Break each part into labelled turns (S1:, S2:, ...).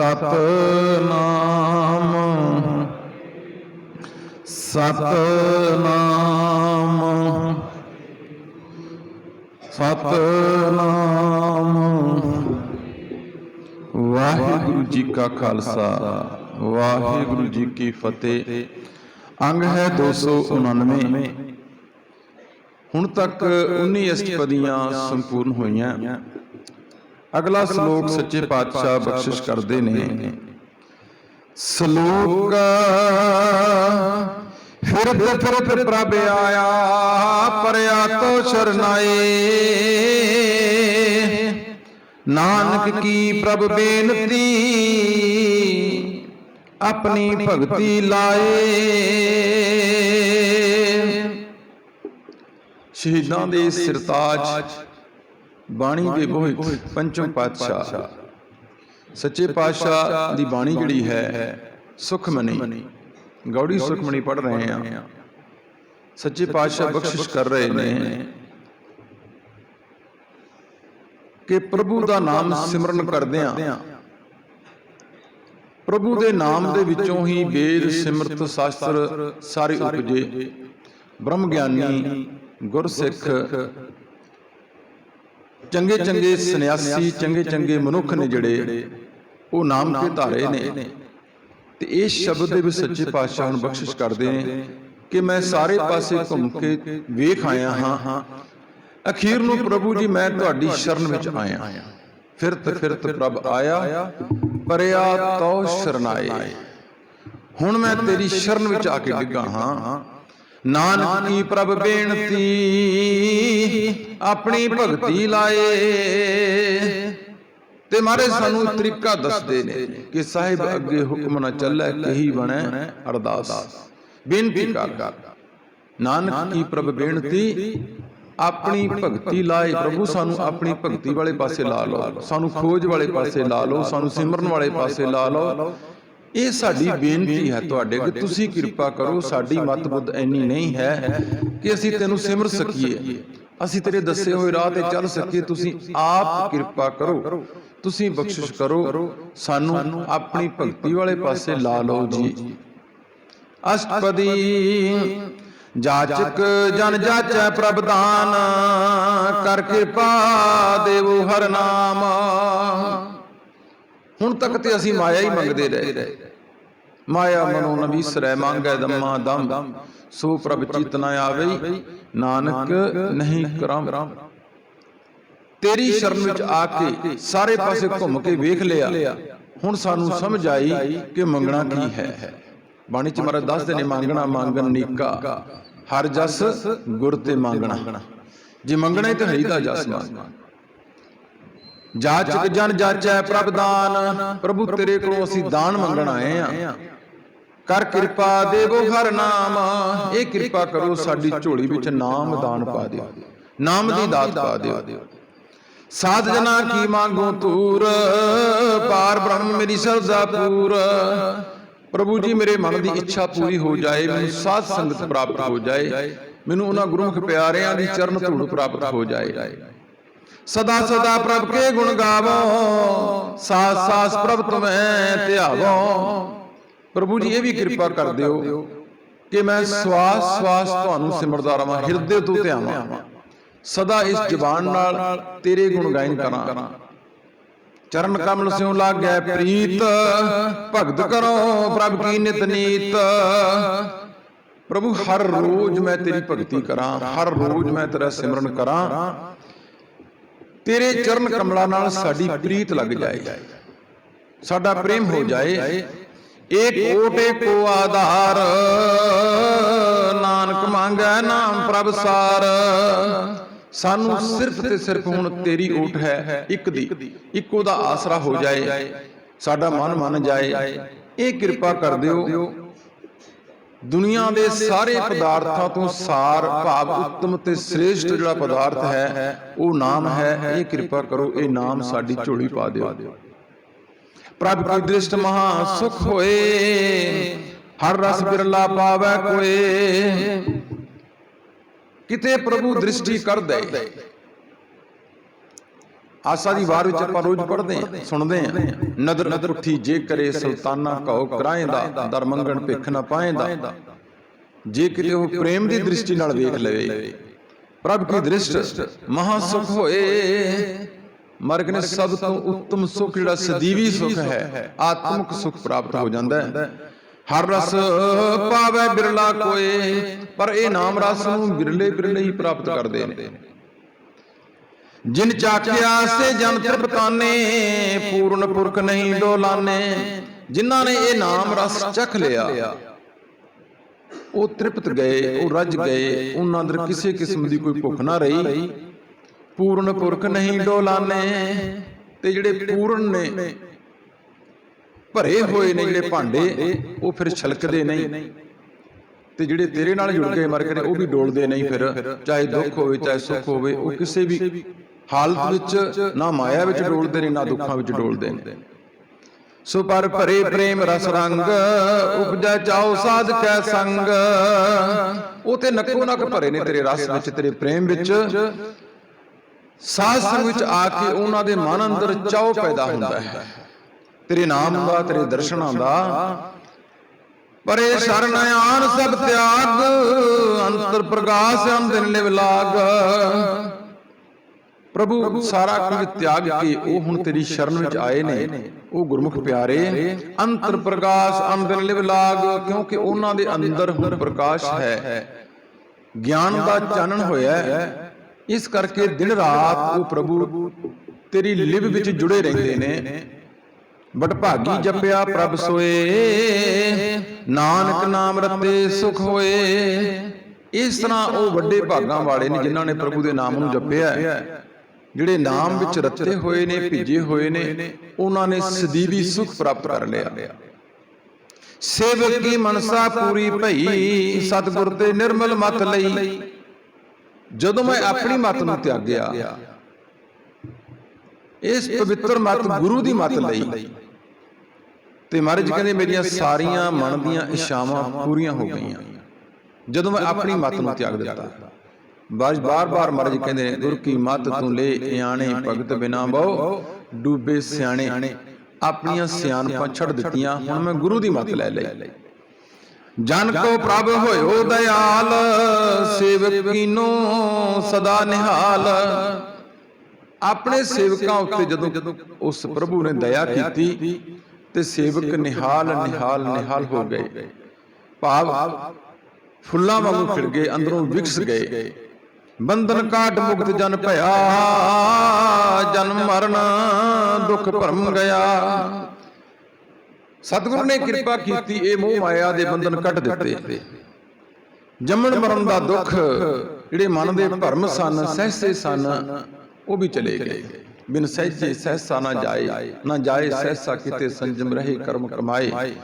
S1: ਸਤਨਾਮ। ਸਤਨਾਮ। ਸਤਨਾਮ। ਵਾਹਿਗੁਰੂ ਜੀ ਕਾ ਖਾਲਸਾ, ਵਾਹਿਗੁਰੂ ਜੀ ਕੀ ਫਤਿਹ। ਅੰਗ ਹੈ 299 ਹੁਣ ਤੱਕ 19 ਅਸ਼ਟਪਦੀਆਂ ਸੰਪੂਰਨ ਹੋਈਆਂ। ਅਗਲਾ ਸ਼ਲੋਕ ਸੱਚੇ ਪਾਤਸ਼ਾਹ ਬਖਸ਼ਿਸ਼ ਕਰਦੇ ਨੇ ਸ਼ਲੋਕ ਫਿਰਤ ਫਿਰਤ ਪ੍ਰਭ ਆਇਆ ਪਰਿਆ ਤੋ ਸ਼ਰਨਾਏ ਨਾਨਕ ਕੀ ਪ੍ਰਭ ਬੇਨਤੀ ਆਪਣੀ ਭਗਤੀ ਲਾਏ ਸ਼ਹੀਦਾਂ ਦੇ ਸਿਰਤਾਜ ਬਾਣੀ ਦੇ ਬੋਹਿਤ ਪੰਚਮ ਪਾਤਸ਼ਾਹ। ਸੱਚੇ ਪਾਤਸ਼ਾਹ ਦੀ ਬਾਣੀ ਜਿਹੜੀ ਹੈ ਸੁਖਮਨੀ। ਗੌੜੀ ਸੁਖਮਨੀ ਪੜ ਰਹੇ ਆ ਸੱਚੇ ਪਾਤਸ਼ਾਹ ਬਖਸ਼ਿਸ਼ ਕਰ ਰਹੇ ਨੇ ਕਿ ਪ੍ਰਭੂ ਦਾ ਨਾਮ ਸਿਮਰਨ ਕਰਦਿਆਂ ਪ੍ਰਭੂ ਦੇ ਨਾਮ ਦੇ ਵਿੱਚੋਂ ਹੀ ਵੇਦ ਸਿਮਰਤ ਸ਼ਾਸਤਰ ਸਾਰੇ ਉਪਜੇ। ਬ੍ਰਹਮ ਗਿਆਨੀ ਗੁਰਸਿੱਖ ਚੰਗੇ ਚੰਗੇ ਸੰਨਿਆਸੀ ਚੰਗੇ ਚੰਗੇ ਮਨੁੱਖ ਨੇ ਜਿਹੜੇ ਉਹ ਨਾਮ ਕੇ ਧਾਰੇ ਨੇ। ਤੇ ਇਸ ਸ਼ਬਦ ਦੇ ਵਿੱਚ ਸੱਚੇ ਪਾਤਸ਼ਾਹ ਨੂੰ ਬਖਸ਼ਿਸ਼ ਕਰਦੇ ਨੇ ਕਿ ਮੈਂ ਸਾਰੇ ਪਾਸੇ ਘੁੰਮ ਕੇ ਵੇਖ ਆਇਆ ਹਾਂ। ਅਖੀਰ ਨੂੰ ਪ੍ਰਭੂ ਜੀ ਮੈਂ ਤੁਹਾਡੀ ਸ਼ਰਨ ਵਿੱਚ ਆਇਆ ਫਿਰਤ ਫਿਰਤ ਪ੍ਰਭ ਆਇਆ। ਪਰਿਆ ਤੋ ਸ਼ਰਨਾਏ। ਹੁਣ ਮੈਂ ਤੇਰੀ ਸ਼ਰਨ ਵਿੱਚ ਆ ਕੇ ਡਿੱਗਾ ਹਾਂ। ਨਾਨਕ ਕੀ ਪ੍ਰਭ ਬੇਨਤੀ? ਆਪਣੀ ਭਗਤੀ ਲਾਏ। ਤੇ ਮਾਰੇ ਸਾਨੂੰ ਤਰੀਕਾ ਦੱਸਦੇ ਨੇ ਕਿ ਸਾਹਿਬ ਅੱਗੇ ਹੁਕਮ ਨਾ ਚੱਲੇ ਕਹੀ ਬਣੈ ਅਰਦਾਸ। ਬੇਨਤੀ ਕਰ। ਨਾਨਕ ਕੀ ਪ੍ਰਭ ਬੇਨਤੀ? ਆਪਣੀ ਭਗਤੀ ਲਾਏ। ਪ੍ਰਭੂ ਸਾਨੂੰ ਆਪਣੀ ਭਗਤੀ ਵਾਲੇ ਪਾਸੇ ਲਾ ਲਓ। ਸਾਨੂੰ ਖੋਜ ਵਾਲੇ ਪਾਸੇ ਲਾ ਲਓ। ਸਾਨੂੰ ਸਿਮਰਨ ਵਾਲੇ ਪਾਸੇ ਲਾ ਲਓ। ਇਹ ਸਾਡੀ ਬੇਨਤੀ ਹੈ ਤੁਹਾਡੇ ਕਿ ਤੁਸੀਂ ਕਿਰਪਾ ਕਰੋ ਸਾਡੀ ਮਤ ਬੁੱਧ ਐਨੀ ਨਹੀਂ ਹੈ ਕਿ ਅਸੀਂ ਤੈਨੂੰ ਸਿਮਰ ਸਕੀਏ। ਅਸੀਂ ਤੇਰੇ ਦੱਸੇ ਹੋਏ ਰਾਹ ਤੇ ਚੱਲ ਸਕੀਏ। ਤੁਸੀਂ ਆਪ ਕਿਰਪਾ ਕਰੋ। ਤੁਸੀਂ ਬਖਸ਼ਿਸ਼ ਕਰੋ। ਸਾਨੂੰ ਆਪਣੀ ਭਗਤੀ ਵਾਲੇ ਪਾਸੇ ਲਾ ਲਓ ਜੀ। ਅਸ਼ਟਪਦੀ ਜਾਚਕ ਜਨ ਜਾਚੈ ਪ੍ਰਭ ਦਾਨ। ਕਰ ਕਿਰਪਾ ਦੇਵੋ ਹਰ ਨਾਮ। ਹੁਣ ਤੱਕ ਤੇ ਅਸੀਂ ਮਾਇਆ ਹੀ ਮੰਗਦੇ ਰਹੇ। ਮਾਇਆ ਮਨੋ ਨ ਵਿਸਰੈ ਮੰਗੈ ਦਮਾ ਦਮ। ਸੋ ਪ੍ਰਭ ਚਿਤ ਨ ਆਵੇ ਨਾਨਕ ਨਹੀਂ ਕਰਮ ਤੇਰੀ ਸ਼ਰਨ ਵਿੱਚ ਆ ਕੇ ਸਾਰੇ ਪਾਸੇ ਘੁੰਮ ਕੇ ਵੇਖ ਲਿਆ। ਹੁਣ ਸਾਨੂੰ ਸਮਝ ਆਈ ਕਿ ਮੰਗਣਾ ਕੀ ਹੈ। ਬਾਣੀ ਚ ਮਹਾਰਾਜ ਦੱਸਦੇ ਨੇ, ਮੰਗਣਾ ਮੰਗਣ ਨੀਕਾ। ਹਰ ਜਸ ਗੁਰ ਤੇ ਮੰਗਣਾ। ਜੇ ਮੰਗਣਾ ਹੈ ਤਾਂ ਹਰੀ ਦਾ ਜਸ ਮੰਗਣਾ। ਜਾਚਕ ਜਨ ਜਾਚੈ ਪ੍ਰਭ ਦਾਨ, ਪ੍ਰਭੂ ਤੇਰੇ ਕੋਲੋਂ ਅਸੀਂ ਦਾਨ ਮੰਗਣ ਆਏ ਆ ਕਰ ਕਿਰਪਾ ਦੇਵੋ ਹਰ ਨਾਮ, ਇਹ ਕਿਰਪਾ ਕਰੋ ਸਾਡੀ ਝੋਲੀ ਵਿੱਚ ਨਾਮ ਦਾਨ ਪਾ ਦਿਓ, ਨਾਮ ਦੀ ਦਾਤ ਪਾ ਦਿਓ। ਸਾਧ ਜਨਾ ਕੀ ਮੰਗੋ ਤੂਰ ਪਾਰ ਬ੍ਰਹਮ ਮੇਰੀ ਸਰਦਾ ਪੂਰ। ਪ੍ਰਭੂ ਜੀ, ਮੇਰੇ ਮਨ ਦੀ ਇੱਛਾ ਪੂਰੀ ਹੋ ਜਾਏ, ਮੈਨੂੰ ਸਾਧ ਸੰਗਤ ਪ੍ਰਾਪਤ ਹੋ ਜਾਏ, ਮੈਨੂੰ ਉਹਨਾਂ ਗੁਰਮੁਖ ਪਿਆਰਿਆਂ ਦੀ ਚਰਨ ਧੂੜ ਪ੍ਰਾਪਤ ਹੋ ਜਾਏ। ਸਦਾ ਸਦਾ ਪ੍ਰਭ ਕੇ ਗੁਣ ਗਾਵੋ, ਸਾਸ ਸਾਸ ਪ੍ਰਭ ਤੁਮੈ ਧਿਆਵੋ। ਪ੍ਰਭੂ ਜੀ, ਇਹ ਵੀ ਕਿਰਪਾ ਕਰ ਦਿਓ ਕਿ ਮੈਂ ਸਵਾਸ ਸਵਾਸ ਤੁਹਾਨੂੰ ਸਿਮਰਦਾ ਰਵਾਂ, ਹਿਰਦੇ ਤੋਂ ਧਿਆਵਾਂ ਸਦਾ ਇਸ ਜ਼ੁਬਾਨ ਨਾਲ ਤੇਰੇ ਗੁਣ ਗਾਇਨ ਕਰਾਂ। ਚਰਨ ਕਮਲ ਸਿਉ ਲਾਗੈ ਪ੍ਰੀਤ, ਭਗਤ ਕਰੋ ਪ੍ਰਭ ਕੀ ਨਿਤ ਨੀਤ। ਪ੍ਰਭੂ, ਹਰ ਰੋਜ਼ ਮੈਂ ਤੇਰੀ ਭਗਤੀ ਕਰਾਂ, ਹਰ ਰੋਜ਼ ਮੈਂ ਤੇਰਾ ਸਿਮਰਨ ਕਰਾਂ। ਤੇਰੇ ਚਰਨ ਕਮਲਾਂ ਨਾਲ ਸਾਡੀ ਪ੍ਰੀਤ ਲੱਗ ਜਾਏ। ਸਾਡਾ ਪ੍ਰੇਮ ਹੋ ਜਾਏ। ਏਕ ਓਟੇ ਕੋ ਆਧਾਰ। ਨਾਨਕ ਮੰਗੈ ਨਾਮ ਪ੍ਰਭ ਸਾਰ। ਸਾਨੂੰ ਸਿਰਫ ਤੇ ਸਿਰਫ ਹੁਣ ਤੇਰੀ ਓਟ ਹੈ ਇੱਕ ਦੀ। ਇੱਕੋ ਦਾ। ਆਸਰਾ ਹੋ ਜਾਏ। ਸਾਡਾ ਮਨ ਮੰਨ ਜਾਏ। ਇਹ ਕਿਰਪਾ ਕਰ ਦਿਓ। ਦੁਨੀਆ ਦੇ ਸਾਰੇ ਪਦਾਰਥਾਂ ਤੋਂ ਸਾਰ ਭਾਵ ਉੱਤਮ ਤੇ ਸ੍ਰੇਸ਼ਟ ਜਿਹੜਾ ਪਦਾਰਥ ਹੈ ਉਹ ਨਾਮ ਹੈ ਇਹ ਕਿਰਪਾ ਕਰੋ ਇਹ ਨਾਮ ਸਾਡੀ ਝੋਲੀ ਪਾ ਦਿਓ। ਪ੍ਰਭ ਕੀ ਦ੍ਰਿਸ਼ਟ ਮਹਾ ਸੁਖ ਹੋਏ ਹਰ ਰਸ ਬਿਰਲਾ ਪਾਵੈ ਕੋਏ। ਕਿਤੇ ਪ੍ਰਭੂ ਦ੍ਰਿਸ਼ਟੀ ਕਰ ਦੇ ਆਸਾ ਦੀ ਵਾਰ ਵਿੱਚ ਆਪਾਂ ਰੋਜ਼ ਪੜ੍ਹਦੇ ਹਾਂ, ਸੁਣਦੇ ਹਾਂ। ਨਦਰ ਨਦਰ ਜੇ ਕਰੇ ਸੁਲਤਾਨਾ ਕਹੋ ਕਰਾਏਂਦਾ ਦਰ ਮੰਗਣ ਭਿੱਖ ਨਾ ਪਾਏਂਦਾ ਜੇ ਕਿਤੇ ਉਹ ਪ੍ਰੇਮ ਦੀ ਦ੍ਰਿਸ਼ਟੀ ਨਾਲ ਵੇਖ ਲਵੇ, ਪ੍ਰਭ ਕੀ ਦ੍ਰਿਸ਼ਟ ਮਹਾ ਸੁਖ ਹੋਏ? ਮਰਗ ਨੇ ਸਭ ਤੋਂ ਉੱਤਮ ਸੁਖ ਜਿਹੜਾ ਸਦੀਵੀ ਸੁਖ ਹੈ, ਆਤਮਿਕ ਸੁਖ ਪ੍ਰਾਪਤ ਹੋ ਜਾਂਦਾ ਹੈ। ਹਰ ਰਸ ਪਾਵੇ ਬਿਰਲਾ ਕੋਏ, ਪਰ ਇਹ ਨਾਮ ਰਸ ਨੂੰ ਬਿਰਲੇ ਬਿਰਲੇ ਹੀ ਪ੍ਰਾਪਤ ਕਰਦੇ ਨੇ। ਜਿਨ ਚਾਖਿਆ ਸੇ ਜਨ ਤ੍ਰਿਪਤਾਨੇ ਪੂਰਨ ਪੁਰਖ ਨਹੀਂ ਡੋਲਾਨੇ ਜਿਨ੍ਹਾਂ ਨੇ ਇਹ ਨਾਮ ਰਸ ਚਖ ਲਿਆ, ਉਹ ਤ੍ਰਿਪਤ ਗਏ, ਉਹ ਰੱਜ ਗਏ। ਉਹਨਾਂ ਅੰਦਰ ਕਿਸੇ ਕਿਸਮ ਦੀ ਕੋਈ ਭੁੱਖ ਨਾ ਰਹੀ। ਪੂਰਨ ਪੁਰਖ ਨਹੀਂ ਡੋਲਾਨੇ ਤੇ ਜਿਹੜੇ ਪੂਰਨ ਨੇ, ਭਰੇ ਹੋਏ ਨੇ ਜਿਹੜੇ ਭਾਂਡੇ, ਉਹ ਫਿਰ ਛਲਕਦੇ ਨਹੀਂ। ਤੇ ਜਿਹੜੇ ਤੇਰੇ ਨਾਲ ਜੁੜ ਕੇ ਮਰ ਕੇ ਉਹ ਵੀ ਡੋਲਦੇ ਨਹੀਂ ਫਿਰ। ਚਾਹੇ ਦੁੱਖ ਹੋਵੇ, ਚਾਹੇ ਸੁੱਖ ਹੋਵੇ, ਉਹ ਕਿਸੇ ਵੀ ਹਾਲਤ ਵਿੱਚ ਨਾ ਮਾਇਆ ਵਿੱਚ ਡੋਲਦੇ ਨੇ ਨਾ ਦੁੱਖਾਂ ਵਿੱਚ ਡੋਲਦੇ ਨੇ। ਸੋ ਪਰ ਭਰੇ ਪ੍ਰੇਮ ਰਸ ਰੰਗ ਉਪਜੈ ਚਾਉ ਸਾਧਕੈ ਸੰਗ। ਉਹ ਤੇ ਨੱਕੋ ਨੱਕ ਭਰੇ ਨੇ ਤੇਰੇ ਰਸ ਵਿੱਚ ਤੇਰੇ ਪ੍ਰੇਮ ਵਿੱਚ। ਸਾਧ ਸੰਗ ਵਿੱਚ ਆ ਕੇ ਉਹਨਾਂ ਦੇ ਮਨ ਅੰਦਰ ਚਾਉ ਪੈਦਾ ਹੁੰਦਾ ਹੈ। ਤੇਰੇ ਨਾਮ ਦਾ ਤੇਰੇ ਦਰਸ਼ਨਾਂ ਦਾ। ਪਰੇ ਸ਼ਰਨ ਆਨ ਸਭ ਤਿਆਗ ਅੰਤਰ ਪ੍ਰਗਾਸ ਅੰਦਨ ਲਿਵ ਲਾਗ। ਪ੍ਰਭੂ, ਸਾਰਾ ਕੁਝ ਤਿਆਗ ਕੇ ਉਹ ਹੁਣ ਤੇਰੀ ਸ਼ਰਨ ਵਿੱਚ ਆਏ ਨੇ। ਉਹ ਗੁਰਮੁਖ ਪਿਆਰੇ, ਅੰਤਰ ਪ੍ਰਗਾਸ ਅੰਦਨ ਲਿਵ ਲਾਗ, ਕਿਉਂਕਿ ਉਹਨਾਂ ਦੇ ਅੰਦਰ ਹੁਣ ਪ੍ਰਕਾਸ਼ ਹੈ। ਗਿਆਨ ਦਾ ਚਾਨਣ ਹੋਇਆ ਇਸ ਕਰਕੇ ਦਿਨ ਰਾਤ ਉਹ ਪ੍ਰਭੂ ਤੇਰੀ ਲਿਵ ਵਿੱਚ ਜੁੜੇ ਰਹਿੰਦੇ ਨੇ। ਬਟ ਭਾਗੀ ਜਪਿਆ ਪ੍ਰਭ ਸੋਏ, ਨਾਨਕ ਨਾਮ ਰਤੇ ਸੁਖ ਹੋਏ। ਇਸ ਤਰ੍ਹਾਂ ਉਹ ਵੱਡੇ ਭਾਗਾਂ ਵਾਲੇ ਨੇ ਜਿਨ੍ਹਾਂ ਨੇ ਪ੍ਰਭੂ ਦੇ ਨਾਮ ਨੂੰ ਜਪਿਆ ਜਿਹੜੇ ਨਾਮ ਵਿੱਚ ਰਤੇ ਹੋਏ ਨੇ, ਭਿੱਜੇ ਹੋਏ ਨੇ, ਉਹਨਾਂ ਨੇ ਸਦੀਵੀ ਸੁਖ ਪ੍ਰਾਪਤ ਕਰ ਲਿਆ। ਸੇਵਕ ਕੀ ਮਨਸਾ ਪੂਰੀ ਭਈ, ਸਤਿਗੁਰ ਤੇ ਨਿਰਮਲ ਮਤ ਲਈ, ਜਦੋਂ ਮੈਂ ਆਪਣੀ ਮਤ ਨੂੰ ਤਿਆਗਿਆ, ਇਸ ਪਵਿੱਤਰ ਮਤ ਗੁਰੂ ਦੀ ਮਤ ਲਈ, ਤੇ ਮਹਾਰਾਜ ਕਹਿੰਦੇ, ਮੇਰੀਆਂ ਸਾਰੀਆਂ ਮਨ ਦੀਆਂ ਇਸ਼ਾਵਾਂ ਪੂਰੀਆਂ ਹੋ ਗਈਆਂ, ਜਦੋਂ ਮੈਂ ਆਪਣੀ ਮਤ ਨੂੰ ਤਿਆਗ ਦਿੱਤਾ। ਬਾਰ-ਬਾਰ ਮਹਾਰਾਜ ਕਹਿੰਦੇ ਨੇ, ਗੁਰ ਕੀ ਮਤ ਤੂੰ ਲੈ ਇਆਣੇ ਭਗਤ ਬਿਨਾ ਬਹੁ, ਡੂਬੇ ਸਿਆਣੇ, ਆਪਣੀਆਂ ਸਿਆਣਪਾਂ ਛੱਡ ਦਿੱਤੀਆਂ, ਹੁਣ ਮੈਂ ਗੁਰੂ ਦੀ ਮਤ ਲੈ ਲਈ। ਜਨ ਕੋ ਪ੍ਰਭ ਹੋਇਓ ਦਇਆਲ, ਸੇਵਕ ਕੀਨੋ ਸਦਾ ਨਿਹਾਲ। ਆਪਣੇ ਸੇਵਕਾਂ ਉੱਤੇ ਜਦੋਂ ਉਸ ਪ੍ਰਭੂ ਨੇ ਦਇਆ ਕੀਤੀ, ਤੇ ਸੇਵਕ ਨਿਹਾਲ ਨਿਹਾਲ ਨਿਹਾਲ ਹੋ ਗਏ। ਭਾਵ ਫੁੱਲਾਂ ਵਾਂਗੂ ਖਿੜ ਗਏ, ਅੰਦਰੋਂ ਵਿਕਸ ਗਏ। ਬੰਧਨ ਕਾਟ ਮੁਕਤ ਜਨ ਭਇਆ ਜਨਮ ਮਰਨ ਦੁੱਖ ਭਰਮ ਗਿਆ। ਸਤਿਗੁਰੂ ਨੇ ਕਿਰਪਾ ਕੀਤੀ ਇਹ ਮੋਹ ਮਾਇਆ ਦੇ ਬੰਧਨ ਕੱਟ ਦਿੱਤੇ। ਜੰਮਣ ਮਰਨ ਦਾ ਦੁੱਖ ਜਿਹੜੇ ਮਨ ਦੇ ਭਰਮ ਸਨ ਸਹਸੇ ਸਨ ਉਹ ਵੀ ਚਲੇ ਗਏ। ਬਿਨ ਸਹਿਜੇ ਸਹਸਾ ਨਾ ਜਾਏ ਨਾ ਜਾਏ ਸਹਸਾ ਕਿਤੇ ਸੰਜਮ ਰਹੇ ਕਰਮ ਕਮਾਏ।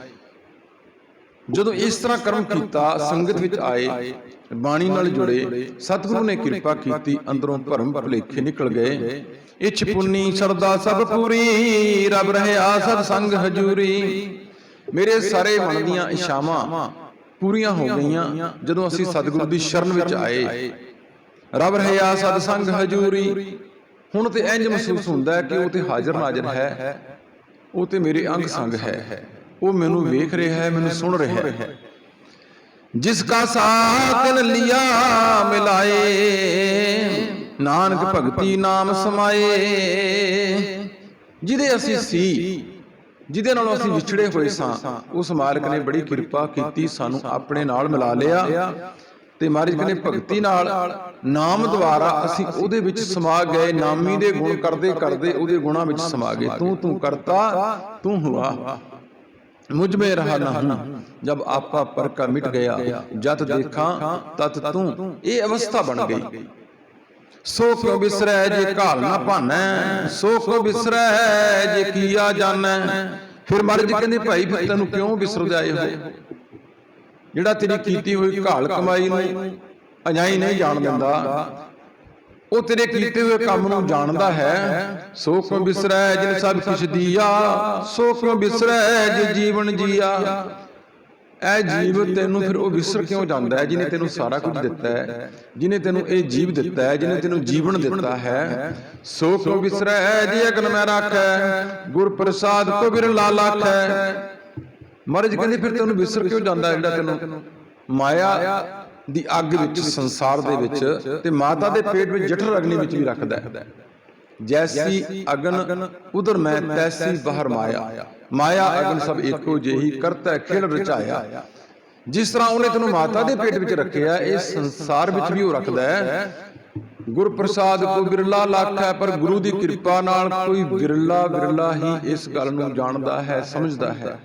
S1: ਜਦੋਂ ਇਸ ਤਰ੍ਹਾਂ ਕਰਮ ਕੀਤਾ ਸੰਗਤ ਵਿੱਚ ਆਏ। ਬਾਣੀ ਨਾਲ ਜੁੜੇ ਸਤਿਗੁਰੂ ਨੇ ਕਿਰਪਾ ਕੀਤੀ ਅੰਦਰੋਂ ਭਰਮ ਭੁਲੇਖੇ ਨਿਕਲ ਗਏ। ਇਛ ਪੁੰਨੀ ਸਰਦਾ ਸਭ ਪੂਰੀ ਰਬ ਰਹਿਆ ਸਤ ਸੰਗ ਹਜੂਰੀ। ਮੇਰੇ ਸਾਰੇ ਮਨ ਦੀਆਂ ਇਸ਼ਾਵਾਂ ਪੂਰੀਆਂ ਹੋ ਗਈਆਂ ਜਦੋਂ ਅਸੀਂ ਸਤਿਗੁਰੂ ਦੀ ਸ਼ਰਨ ਵਿੱਚ ਆਏ। ਰਬ ਰਹਿਆ ਸਤ ਸੰਗ ਹਜੂਰੀ। ਹੁਣ ਤੇ ਇੰਜ ਮਹਿਸੂਸ ਹੁੰਦਾ ਕਿ ਉਹ ਤੇ ਹਾਜ਼ਰ ਨਾਜ਼ਰ ਹੈ। ਉਹ ਤੇ ਮੇਰੇ ਅੰਗ ਸੰਗ ਹੈ। ਉਹ ਮੈਨੂੰ ਵੇਖ ਰਿਹਾ ਹੈ ਮੈਨੂੰ ਸੁਣ ਰਿਹਾ ਹੈ। ਜਿਸ ਕਾ ਲਿਆ ਮਿਲਾਏ, ਨਾਨਕ ਭਗਤੀ ਨਾਮ ਸਮਾਏ। ਜਿਹਦੇ ਅਸੀਂ ਸੀ, ਜਿਹਦੇ ਨਾਲ ਅਸੀਂ ਵਿਛੜੇ ਹੋਏ ਸਾਂ, ਉਸ ਮਾਲਕ ਨੇ ਬੜੀ ਕਿਰਪਾ ਕੀਤੀ ਸਾਨੂੰ ਆਪਣੇ ਨਾਲ ਮਿਲਾ ਲਿਆ। ਤੇ ਮਹਾਰਾਜ ਕਹਿੰਦੇ ਭਗਤੀ ਨਾਲ ਨਾਮ ਦੁਆਰਾ ਅਸੀਂ ਉਹਦੇ ਵਿੱਚ ਸਮਾ ਗਏ, ਨਾਮੀ ਦੇ ਗੁਣ ਕਰਦੇ ਕਰਦੇ ਉਹਦੇ ਗੁਣਾਂ ਵਿੱਚ ਸਮਾ ਗਏ। ਤੂੰ ਤੂੰ ਕਰਤਾ, ਤੂੰ ਹੁਆ। ਮੁਝ ਮੇ ਰਹਾ ਨਾ ਜਬ ਆਪਾ ਪਰ ਕਾ ਮਿਟ ਗਿਆ ਜਤ ਦੇਖਾਂ ਤਤ ਤੂੰ ਇਹ ਅਵਸਥਾ ਬਣ ਗਈ। ਸੋ ਕਿਉ ਬਿਸਰੈ ਜੇ ਘਾਲ ਨਾ ਭਾਨੈ ਸੋ ਕਿਉ ਬਿਸਰੈ ਜੇ ਕੀਆ ਜਾਣੈ। ਫਿਰ ਮਹਾਰਾਜ ਕਹਿੰਦੇ ਭਾਈ ਫਿਰ ਤੈਨੂੰ ਕਿਉਂ ਬਿਸਰ ਜਾਏ ਹੋ? ਜਿਹੜਾ ਤੇਰੀ ਕੀਤੀ ਹੋਈ ਘਾਲ ਕਮਾਈ ਨੂੰ ਅਜਾਈ ਨਹੀਂ ਜਾਣ ਦਿੰਦਾ। ਉਹ ਤੇਰੇ ਕੀਤੇ ਹੋਏ ਕੰਮ ਨੂੰ ਜਾਣਦਾ ਹੈ। ਸੋ ਕਿਉ ਬਿਸਰੈ ਜਿਨ ਸਭ ਕੁਛ ਦੀਆ ਸੋ ਕਿਉ ਬਿਸਰੈ ਜੇ ਜੀਵਨ ਜੀਆ। ਇਹ ਜੀਵ ਤੈਨੂੰ ਫਿਰ ਉਹ ਵਿਸਰ ਕਿਉਂ ਜਾਂਦਾ ਹੈ? ਜਿਨੇ ਤੈਨੂੰ ਸਾਰਾ ਕੁਝ ਦਿੱਤਾ ਹੈ। ਜਿਨੇ ਤੈਨੂੰ ਇਹ ਜੀਵ ਦਿੱਤਾ ਹੈ ਜਿਨੇ ਤੈਨੂੰ ਜੀਵਨ ਦਿੱਤਾ ਹੈ। ਸੋ ਕੋ ਵਿਸਰੈ ਜੀ ਅਗਨ ਮੈਂ ਰੱਖੈ ਗੁਰ ਪ੍ਰਸਾਦ ਕੋ ਬਿਰਲਾ ਲਾਖੈ ਮਹਾਰਾਜ ਕਹਿੰਦੇ ਫਿਰ ਤੈਨੂੰ ਵਿਸਰ ਕਿਉਂ ਜਾਂਦਾ ਹੈ ਜਿਹੜਾ ਤੈਨੂੰ ਮਾਇਆ ਦੀ ਅੱਗ ਵਿੱਚ ਸੰਸਾਰ ਦੇ ਵਿੱਚ ਤੇ ਮਾਤਾ ਦੇ ਪੇਟ ਵਿੱਚ ਜਠਰ ਅਗਨੀ ਵਿੱਚ ਵੀ ਰੱਖਦਾ ਹੈ। ਜੈਸੀ ਅਗਨ ਉਧਰ ਮੈਂ ਤੈਸੀ ਬਾਹਰ ਮਾਇਆ। ਮਾਇਆ। ਅਗਨ ਸਭ ਇੱਕੋ ਜਿਹੀ ਕਰਤਾ ਖੇਲ ਰਚਾਇਆ। ਜਿਸ ਤਰ੍ਹਾਂ ਉਹਨੇ ਤੈਨੂੰ ਮਾਤਾ ਦੇ ਪੇਟ ਵਿੱਚ ਰੱਖਿਆ ਇਹ ਸੰਸਾਰ ਵਿੱਚ ਵੀ ਉਹ ਰੱਖਦਾ ਹੈ। ਗੁਰ ਪ੍ਰਸਾਦ ਕੋ ਬਿਰਲਾ ਲੱਖ ਹੈ ਪਰ ਗੁਰੂ ਦੀ ਕਿਰਪਾ ਨਾਲ ਕੋਈ ਬਿਰਲਾ ਬਿਰਲਾ ਹੀ ਇਸ ਗੱਲ ਨੂੰ ਜਾਣਦਾ ਹੈ। ਸਮਝਦਾ ਹੈ।